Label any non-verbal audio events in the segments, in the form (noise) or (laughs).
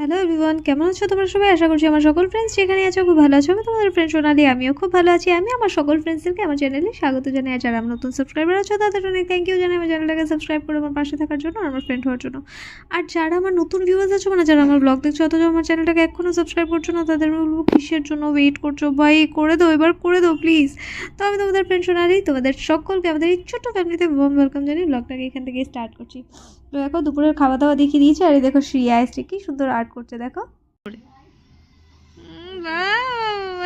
Hello everyone কেমন আছো তোমরা সবাই? আশা করছি আমার সকল ফ্রেন্ডস যেখানে আছো খুব ভালো আছো। আমি তোমাদের ফ্রেন্ড সোনালি, আমিও খুব ভালো আছি। আমি আমার সকল ফ্রেন্ডসদেরকে আমার চ্যানেলে স্বাগত জানাই। আর যারা নতুন সাবস্ক্রাইবার আছো, তাদের অনেক থ্যাংক ইউ জানাই। আমার চ্যানেলটাকে সাবস্ক্রাইব করে আমার পাশে থাকার জন্য আমার ফ্রেন্ড হওয়ার জন্য। আর যারা আমার নতুন ভিউয়ার্স আছো মানে যারা আমার ব্লগ দেখছ, অথচ আমার চ্যানেলটাকে এখনও সাবস্ক্রাইব করছ না, তাদের বলব কিসের জন্য ওয়েট করছ? ভাই, করে দাও, এবার করে দাও প্লিজ তো আমি তোমাদের ফ্রেন্ড সোনালি, তোমাদের সকলকে, আমাদের এই ছোট্ট ফ্যামিলিতে ওয়েলকাম জানিয়ে ব্লগটাকে এখান থেকে স্টার্ট করছি। তো দেখো দুপুরের খাওয়া দাওয়া দেখিয়ে দিয়েছি আর এই দেখো শ্রিয়া এসছে। কি সুন্দর আর্ট করছে দেখো।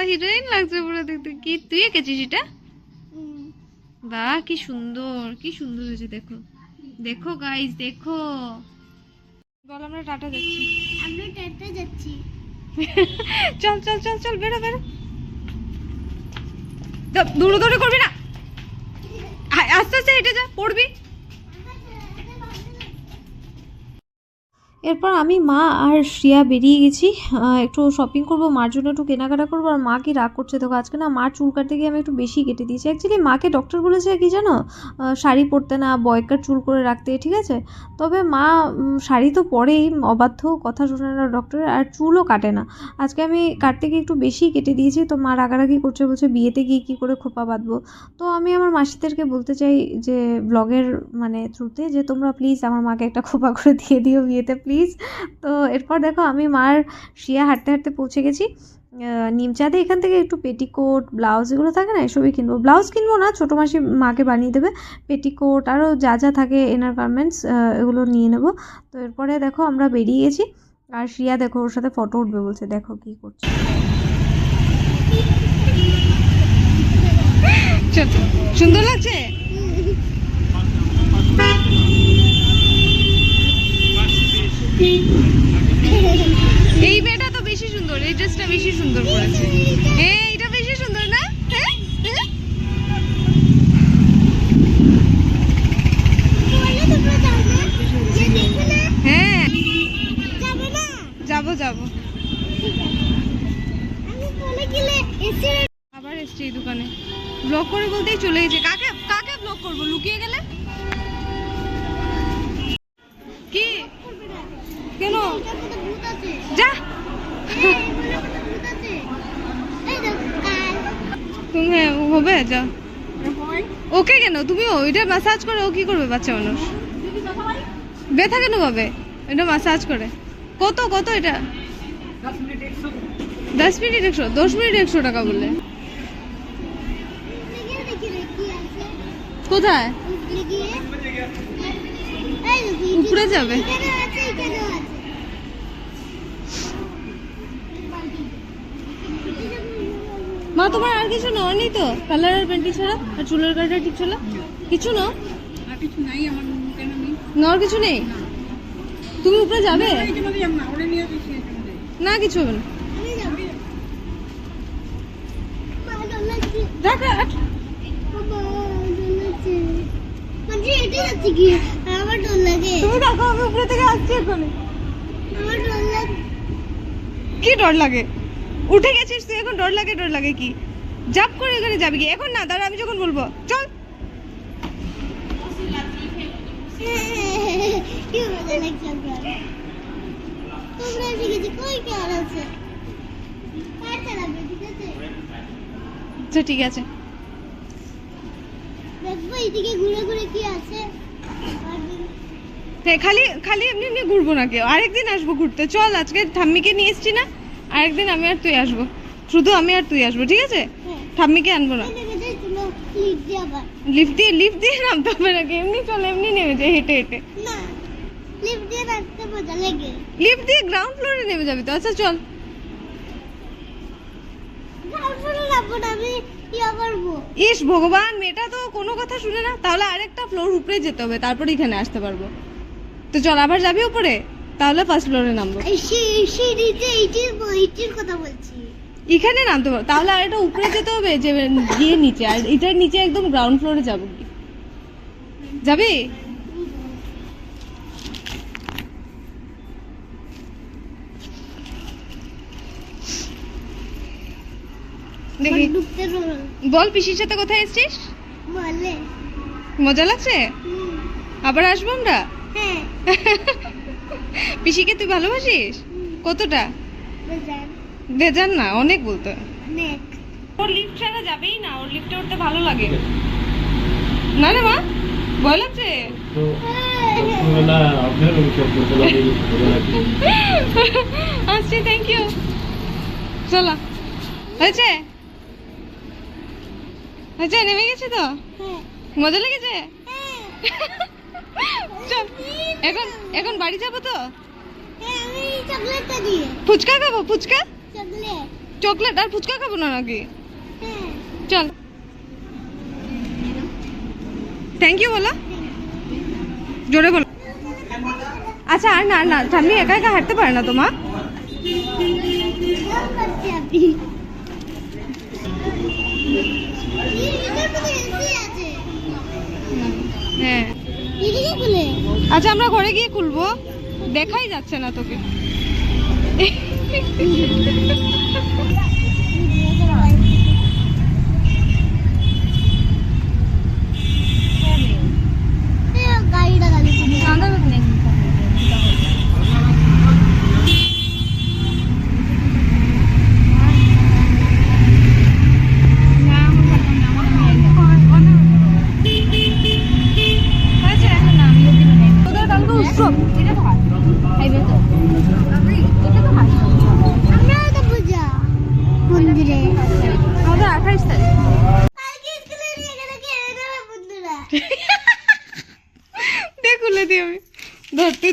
হিরোইন লাগছে পুরো দেখতে। কি তুই এঁকেছিস এটা? বাহ কি সুন্দর কি সুন্দর হয়েছে দেখো। দেখো গাইস দেখো। বল আমরা টাটা যাচ্ছি। আমরা টেটে যাচ্ছি। (laughs) চল চল চল চল বেরো বেরো। দৌ- দৌড়ো দৌড়ো করবি না? আস্তে আস্তে হেঁটে যা পড়বি। এরপর আমি মা আর শ্রিয়া বেরিয়ে গেছি। একটু শপিং করব, মার জন্য একটু কেনাকাটা করব। আর মা কি রাগ করছে? দেখো, আজকে না মার চুল কাটতে গিয়ে আমি একটু বেশি কেটে দিয়েছি। অ্যাকচুয়ালি মাকে ডক্টর বলেছে কি জানো? শাড়ি পরতে না বয়কার চুল করে রাখতে, ঠিক আছে? তবে মা শাড়ি তো পরেই, অবাধ্য কথা শোনে না ডক্টরের আর চুলও কাটে না। আজকে আমি কাটতে গিয়ে একটু বেশি কেটে দিয়েছি। তো মা রাগারাগি করছে, বলছে, বিয়েতে গিয়ে কী করে খোপা বাঁধবো? তো আমি আমার মাসিদেরকে বলতে চাই যে ব্লগের মানে থ্রুতে যে তোমরা প্লিজ আমার মাকে একটা খোপা করে দিয়ে দিও বিয়েতে প্লিজ তো এরপর দেখো আমি মার শিয়া হাঁটতে হাঁটতে পৌঁছে গেছি। নিমচাঁদে এখান থেকে একটু পেটিকোট ব্লাউজ এগুলো থাকে না, এসবই কিনবো। ব্লাউজ কিনবো না, ছোটো মাসি মাকে বানিয়ে দেবে। পেটিকোট আরও যা যা থাকে এনার গার্মেন্টস এগুলো নিয়ে নেব। তো এরপরে দেখো আমরা বেরিয়ে গেছি। আর শ্রিয়া দেখো ওর সাথে ফটো উঠবে বলছে, দেখো কী করছে। সুন্দর লাগছে? এই ড্রেসটা বেশি সুন্দর করেছে। হ্যাঁ হ্যাঁ হ্যাঁ? হ্যাঁ। যাবে, যাব। আবার এসছি এই দোকানে। ব্লক করে বলতেই চলে গেছে। কাকে কাকে ব্লক করব? লুকিয়ে গেলে কি করবে না কেন এটার মধ্যে ভূত আছে যা এই এগুলোর মধ্যে ভূত আছে এই দেখো কাল তুমি হবে? যা। ওকে কেন? তুমি ওইটা ম্যাসাজ করে ও কি করবে বাচ্চা মানুষ? ব্যথা কেন পাবে? এটা ম্যাসাজ করে। কত কত এটা? দশ মিনিট একশো দশ মিনিট একশো টাকা বললে। কোথায়? উপরে যাবে এখানে আছে এখানে আছে মা তোমার আর কিছু নেওয়া নেই তো? কালার আর পেন্টি ছাড়া? আর চুলের কালার ঠিক ছাড়া কিছু না আর কিছু নাই আমার কেন নেই নেওয়ার কিছু নেই? তুমি উপরে যাবে? না ওরে নিয়ে গেছি না কিছু হবে না। আমি যাব ভালো লাগছে দেখ আট। বাবা ডর লাগছে মানে এটা যাচ্ছে কি আমার ডর লাগে। তুমি দেখো আমি উপরে থেকে আসছি এখানে কি ডর লাগে? উঠে গেছিস তুই এখন, ডর লাগে ডর লাগে কি? জাপ করে এখানে যাবি কি? এখন না, দাঁড়া, আমি যখন বলব, চল। আচ্ছা ঠিক আছে। ঘুরে ঘুরে কি আছে খালি খালি এমনি এমনি ঘুরবো না কেউ। আরেকদিন আসব ঘুরতে। চল, আজকে ঠাম্মিকে নিয়ে এসছি না। আরেকদিন আমি আর তুই আসব। শুধু আমি আর তুই আসব ঠিক আছে? হ্যাঁ। ঠাম্মিকে আনব না? লিফট দিয়ে লিফট দিয়ে নামতে হবে নাকি? এমনি চল এমনি নেমে যায় হেঁটে হেঁটে। না লিফট দিয়ে গ্রাউন্ড ফ্লোরে নেমে যাবি তো? আচ্ছা চল। ইস ভগবান মেয়েটা তো কোনো কথা শুনে না। তাহলে আরেকটা ফ্লোর উপরে যেতে হবে তারপরে এখানে আসতে পারব। তো চল আবার যাবি উপরে? তাহলে ফার্স্ট ফ্লোরে নামবো। কথা বলছি। এখানে নামতে পারব তাহলে আর এটা উপরে যেতে হবে যে গিয়ে নিচে। আর এটার নিচে একদম গ্রাউন্ড ফ্লোরে যাব কি যাবি? দেখি। বল পিসির সাথে কোথায় এসছিস? মজা লাগছে? আবার আসব আমরা? হ্যাঁ। (laughs) পিসিকে তুই ভালোবাসিস? কতটা? বেজান না অনেক বলতো। ওর লিফট ছাড়া যাবেই না ওর লিফটে উঠতে ভালো লাগে। না রে মা ভয় লাগছে? আসছি থ্যাংক ইউ চলো হয়েছে? হয়েছে নেমে গেছে তো? হ্যাঁ। মজা লেগেছে? হ্যাঁ। (laughs) চল, এখন এখন বাড়ি যাব তো? ফুচকা খাব, ফুচকা? চকলেট আর ফুচকা খাব না নাকি? চল। থ্যাংক ইউ বলো। জোরে বলো। আচ্ছা আর না না ঠাম্মি একা একা হাঁটতে পারে না তোমা দাম করছি আপনি এটার মধ্যে এসি আছে হ্যাঁ। আচ্ছা আমরা ঘরে গিয়ে খুলবো। দেখাই যাচ্ছে না তোকে গাড়িটা গাড়ি তোদের কালকে উৎসব আমরাও তো পূজা মন্দিরে আমাদের আঠাইশ তারিখ কালকে স্কুলে নিয়ে গেলে কে দেবে বন্ধুরা দেখ খুলে দিই আমি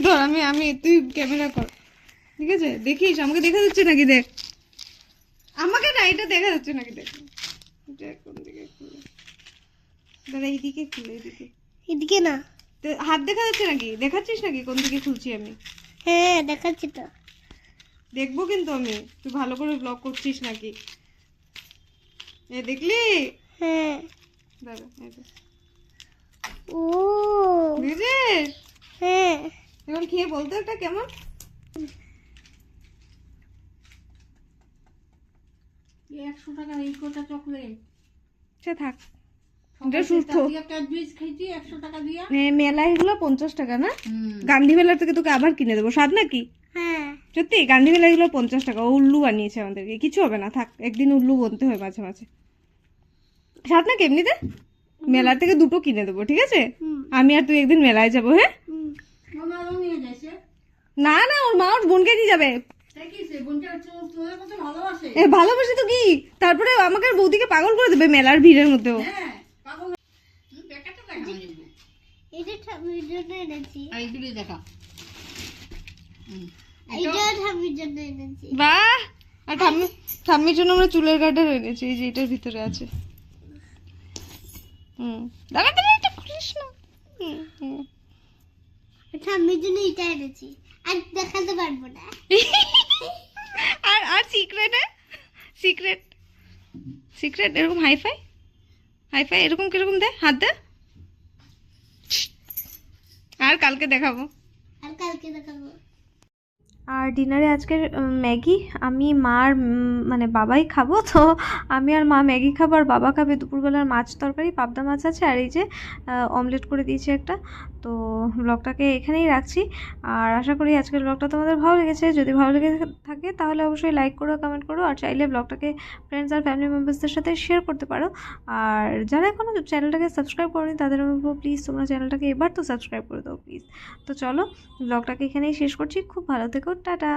ধর আমি আমি তুই ক্যামেরা কর। ঠিক আছে? দেখিস আমাকে দেখা যাচ্ছে নাকি দেখ। আমাকে না এটা দেখা যাচ্ছে নাকি দেখ। দেখ কোন দিকে দাদা এইদিকে খুলে এইদিকে। এদিকে না। হাত দেখা যাচ্ছে নাকি? দেখাচ্ছিস নাকি? কোন দিকে খুলছি আমি? হ্যাঁ দেখাচ্ছি তো। দেখব কিন্তু আমি। তুই ভালো করে ব্লগ করছিস নাকি? এ দেখলি? হ্যাঁ। দাদা। ও। বুঝেছিস হ্যাঁ। এবার খেয়ে বলতো একটা কেমন? একশো টাকা এই কটা চকলেট। সে থাক। এটা সুস্থ। মেলায় এগুলো পঞ্চাশ টাকা না? গান্ধী মেলার থেকে তোকে আবার কিনে দেবো। স্বাদ নাকি? হ্যাঁ। সত্যি? গান্ধী মেলা এগুলো পঞ্চাশ টাকা। ও উল্লু বানিয়েছে আমাদেরকে। কিছু হবে না থাক। একদিন উল্লু বলতে হয় মাঝে মাঝে। স্বাদ নাকি এমনিতে? মেলার থেকে দুটো কিনে দেবো ঠিক আছে? আমি আর তুই একদিন মেলায় যাব হ্যাঁ হুম মামারও নিয়ে যাইছে না না ওর মা ওর বোনকে নিয়ে যাবে। এ ভালোবাসে তো কি? তারপরে আমাকে বৌদিকে পাগল করে দেবে মেলার ভিড়ের মধ্যেও। হ্যাঁ বাহ! আর ঠাম্মি ঠাম্মির জন্য আমরা চুলের গার্ডার এনেছি এই যে এটার ভিতরে আছে। হুম। দাঁড়া দাঁড়া এটা খুলিস না। ঠাম্মির জন্য এটা এনেছি। আর দেখাতে পারব না। আর আর সিক্রেট সিক্রেট সিক্রেট এরকম হাইফাই হাইফাই এরকম কীরকম দে? হাত দে। আর কালকে দেখাবো। আর কালকে দেখাবো। আর ডিনারে আজকের ম্যাগি আমি মার মানে বাবাই খাব। (laughs) তো আমি আর মা ম্যাগি খাব আর বাবা খাবে দুপুরবেলার মাছ তরকারি, পাবদা মাছ আছে আর এই যে অমলেট করে দিয়েছি একটা। তো ব্লগটাকে এখানেই রাখছি। আর আশা করি আজকের ব্লগটা তোমাদের ভালো লেগেছে। যদি ভালো লেগে থাকে তাহলে অবশ্যই লাইক করো কমেন্ট করো আর চাইলে ব্লগটাকে ফ্রেন্ডস আর ফ্যামিলি মেম্বার্সদের সাথে শেয়ার করতে পারো। আর যারা এখনও চ্যানেলটাকে সাবস্ক্রাইব করনি তাদের বলব প্লিজ তোমরা চ্যানেলটাকে এবার তো সাবস্ক্রাইব করে দাও প্লিজ তো চলো, ব্লগটাকে এখানেই শেষ করছি। খুব ভালো থেকো টাটা